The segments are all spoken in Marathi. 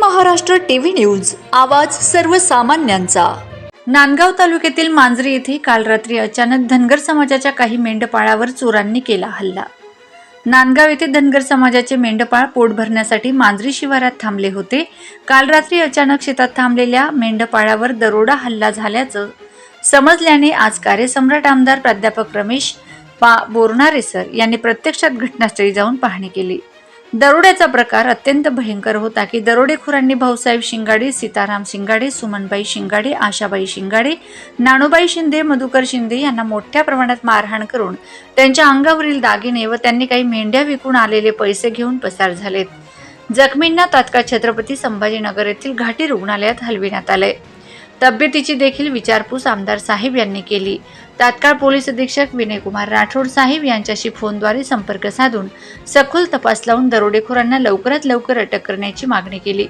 महाराष्ट्र टीव्ही न्यूज आवाज सर्वसामान्यांचा. नांदगाव तालुक्यातील मांजरी येथे काल रात्री अचानक धनगर समाजाच्या काही मेंढपाळावर चोरांनी केला हल्ला. नांदगाव येथे धनगर समाजाचे मेंढपाळ पोट भरण्यासाठी मांजरी शिवारात थांबले होते. काल रात्री अचानक शेतात थांबलेल्या मेंढपाळावर दरोडा हल्ला झाल्याचं समजल्याने आज कार्यसम्राट आमदार प्राध्यापक रमेश पा बोरणारे सर यांनी प्रत्यक्षात घटनास्थळी जाऊन पाहणी केली. दरोड्याचा प्रकार अत्यंत भयंकर होता की दरोडेखोरांनी भाऊसाहेब शिंगाडे सीताराम शिंगाडे सुमनबाई शिंगाडे आशाबाई शिंगाडे नाणूबाई शिंदे मधुकर शिंदे यांना मोठ्या प्रमाणात मारहाण करून त्यांच्या अंगावरील दागिने व त्यांनी काही मेंढ्या विकून आलेले पैसे घेऊन पसार झालेत. जखमींना तात्काळ छत्रपती संभाजीनगर येथील घाटी रुग्णालयात हलविण्यात आले. तब्येतीची देखील विचारपूस आमदार साहेब यांनी केली. तात्काळ पोलीस अधीक्षक विनयकुमार राठोड साहेब यांच्याशी फोनद्वारे संपर्क साधून सखोल तपास लावून दरोडेखोरांना लवकरात लवकर अटक करण्याची मागणी केली.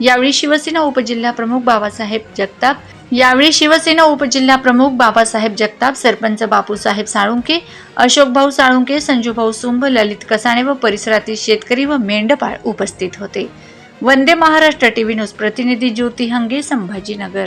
यावेळी शिवसेना उपजिल्हा प्रमुख बाबासाहेब जगताप यावेळी शिवसेना उपजिल्हा प्रमुख बाबासाहेब जगताप सरपंच बापूसाहेब साळुंके अशोकभाऊ साळुंके संजूभाऊ सुंभ ललित कसाणे व परिसरातील शेतकरी व मेंढपाळ उपस्थित होते. वंदे महाराष्ट्र टीव्ही न्यूज प्रतिनिधी ज्योती हंगे संभाजीनगर.